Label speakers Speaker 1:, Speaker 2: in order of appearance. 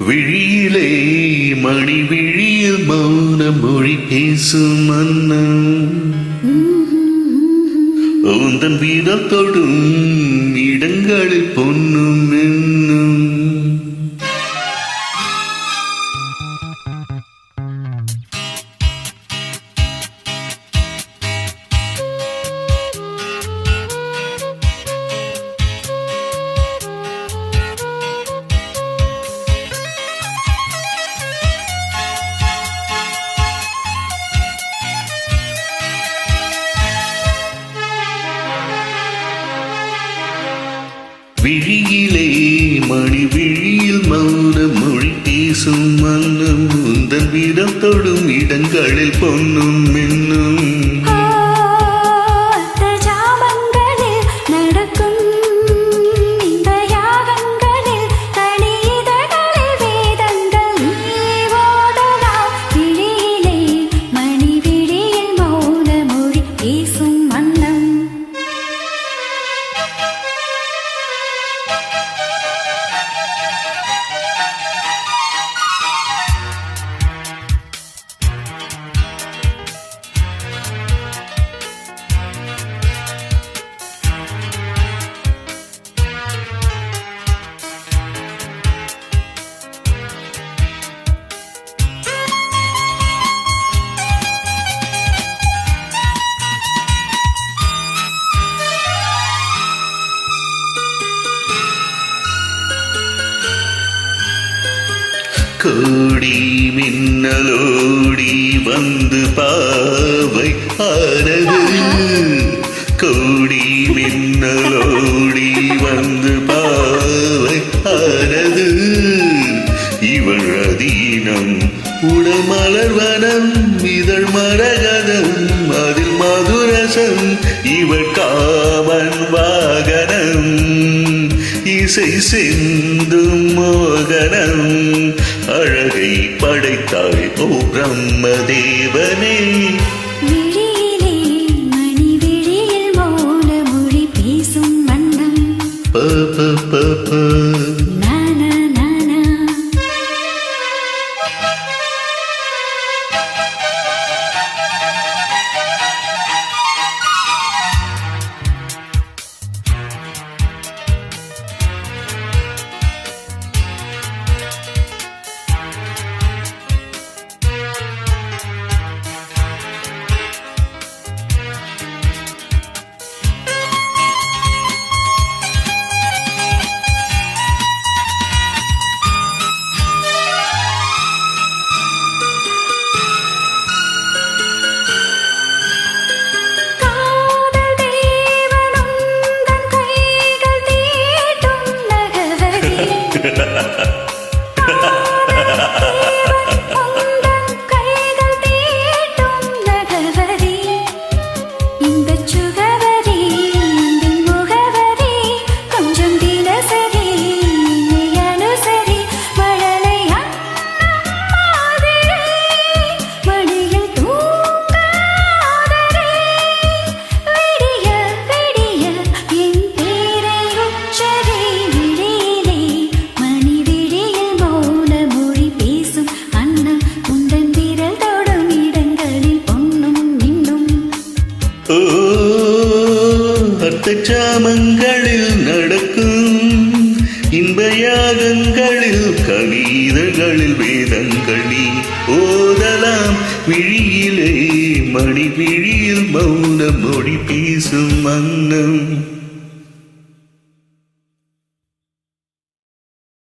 Speaker 1: விழியிலே மணி விழியில் மௌன மொழி பேசும் மன்னம் உந்தன் வீரத்தொடும் இடங்களில் பொன்னும் என்ன விழியிலே மணி விழியில் மௌன மொழி பேசும் மன்னம் உந்தன் வீரம் தொடும் இடங்களில் பொன்னும் மின்னும். கோடி மின்னலோடி வந்து பாவை ஆனது. கோடி மின்னலோடி வந்து பாவை ஆனது. இவள் அதீனம் உடமலர்வனம் இதழ் மரகதம் அதில் மதுரசம் இவள் காமன் வாகனம். இசை சிந்தும் மோகனம் அழகை படைத்தாய் ஓ
Speaker 2: பிரம்ம தேவனே 呵呵
Speaker 1: 呵 அர்த்த சாமங்களில் நடக்கும் இன்பயாகங்களில் கணிதங்களில் வேதங்கள் நீ ஓதலாம். விழியிலே மணி விழியில் மௌன மொழி பேசும் மன்னம்.